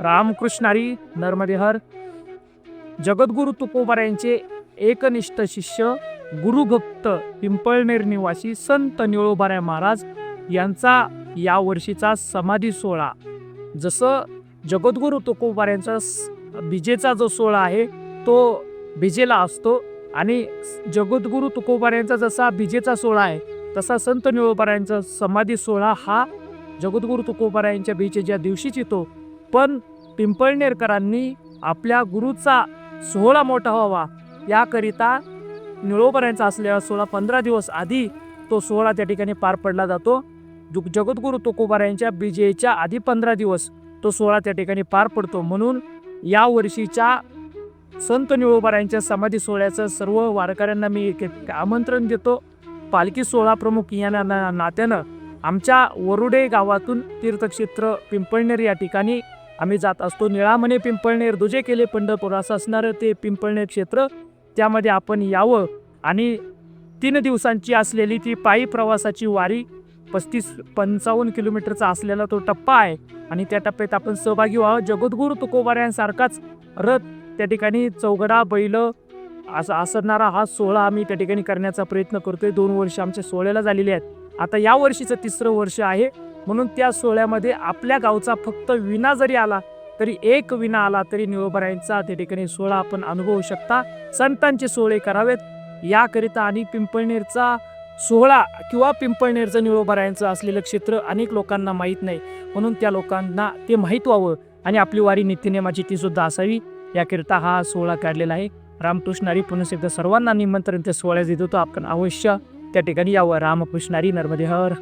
रामकृष्णारी नर्मदेहर जगद्गुरु तुकोबार यांचे एकनिष्ठ शिष्य गुरुभक्त पिंपळनेर निवासी संत निळोबाराय महाराज यांचा या वर्षीचा समाधी सोहळा. जसं जगद्गुरु तुकोबार यांचा स- बिजेचा जो सोहळा आहे तो बिजेला असतो आणि जगद्गुरु तुकोबार यांचा जसा बिजेचा सोहळा आहे तसा संत निळोबार यांचा समाधी सोहळा हा जगद्गुरु तुकोबार यांच्या दिवशीच येतो. पण पिंपळनेरकरांनी आपल्या गुरुचा सोहळा मोठा व्हावा. याकरिता निळोबऱ्यांचा असलेला सोहळा पंधरा दिवस आधी तो सोहळा त्या ठिकाणी पार पडला जातो. जगद्गुरू जगद्गुरु तुकोबार बीजेच्या आधी पंधरा दिवस तो सोहळा त्या ठिकाणी पार पडतो. म्हणून या वर्षीच्या संत निळोबारायांच्या समाधी सोहळ्याचं सर्व वारकऱ्यांना मी एक एक आमंत्रण देतो. पालखी सोहळा प्रमुख या ना- नात्यानं आमच्या वरुडे गावातून तीर्थक्षेत्र पिंपळनेर या ठिकाणी आम्ही जात असतो निळामणे पिंपळनेर. दुजे केले पंढरपूर असं असणारं ते पिंपळनेर क्षेत्र. त्यामध्ये आपण यावं. आणि तीन दिवसांची असलेली ती पायी प्रवासाची वारी पस्तीस पंचावन्न किलोमीटरचा असलेला तो टप्पा आहे. आणि त्या टप्प्यात आपण सहभागी व्हावं. जगद्गुरू तुकोबाऱ्यांसारखाच रथ त्या ठिकाणी चौघडा बैल असा असणारा हा सोहळा आम्ही त्या ठिकाणी करण्याचा प्रयत्न करतोय. दोन वर्ष आमच्या सोहळ्याला झालेले आहेत. आता या वर्षीचं तिसरं वर्ष आहे. म्हणून त्या सोहळ्यामध्ये आपल्या गावचा फक्त विना जरी आला तरी एक विना आला तरी निळोबरायांचा त्या ठिकाणी सोहळा आपण अनुभवू शकता. संतांचे सोहळे करावेत. याकरिता आणि पिंपळनेरचा सोहळा किंवा पिंपळनेरचं निळोबरायांचं असलेलं क्षेत्र अनेक लोकांना माहीत नाही. म्हणून त्या लोकांना ते माहीत व्हावं आणि आपली वारी नित्यनेमाची ती सुद्धा असावी. याकरिता हा सोहळा काढलेला आहे. रामकृष्णारी पुन्हा एकदा सर्वांना निमंत्रण. त्या सोहळ्यात देतो आपण अवश्य. त्या ठिकाणी यावं. रामकृष्णारी नर्मदे हर.